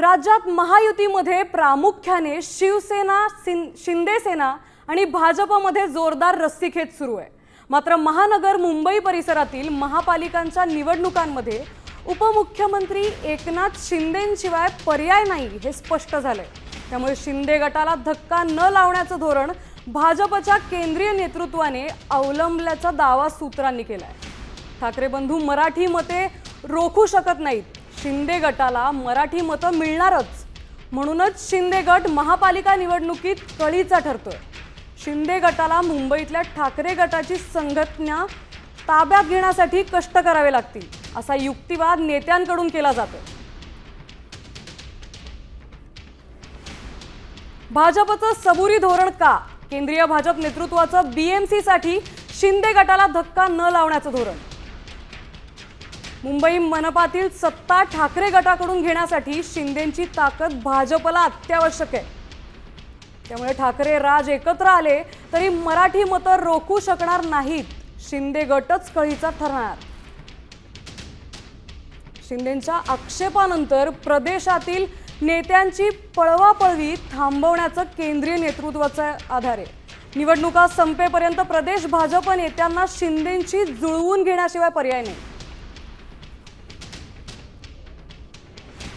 राज्यात महायुतीमध्ये प्रामुख्याने शिवसेना सिं शिंदेसेना आणि भाजपमध्ये जोरदार रस्सीखेच सुरू आहे. मात्र महानगर मुंबई परिसरातील महापालिकांच्या निवडणुकांमध्ये उपमुख्यमंत्री एकनाथ शिंदेशिवाय पर्याय नाही हे स्पष्ट झालंय. त्यामुळे शिंदे गटाला धक्का न लावण्याचं धोरण भाजपच्या केंद्रीय नेतृत्वाने अवलंबल्याचा दावा सूत्रांनी केलाय. ठाकरे बंधू मराठी मते रोखू शकत नाहीत. शिंदे गटाला मराठी मतं मिळणारच. म्हणूनच शिंदे गट महापालिका निवडणुकीत कळीचा ठरतोय. शिंदे गटाला मुंबईतल्या ठाकरे गटाची संघटना ताब्यात घेण्यासाठी कष्ट करावे लागतील असा युक्तिवाद नेत्यांकडून केला जातो भाजपचं सबुरी धोरण का? केंद्रीय भाजप नेतृत्वाचं बीएमसीसाठी शिंदे गटाला धक्का न लावण्याचं धोरण. मुंबई मनपातील सत्ता ठाकरे गटाकडून घेण्यासाठी शिंदेची ताकद भाजपला अत्यावश्यक आहे. त्यामुळे ठाकरे राज एकत्र आले तरी मराठी मतं रोखू शकणार नाहीत. शिंदे गटच कळीचा ठरणार. शिंदेच्या आक्षेपानंतर प्रदेशातील नेत्यांची पळवापळवी थांबवण्याचं केंद्रीय नेतृत्वाचा आधार आहे. निवडणुका संपेपर्यंत प्रदेश भाजप नेत्यांना शिंदेंची जुळवून घेण्याशिवाय पर्याय नाही.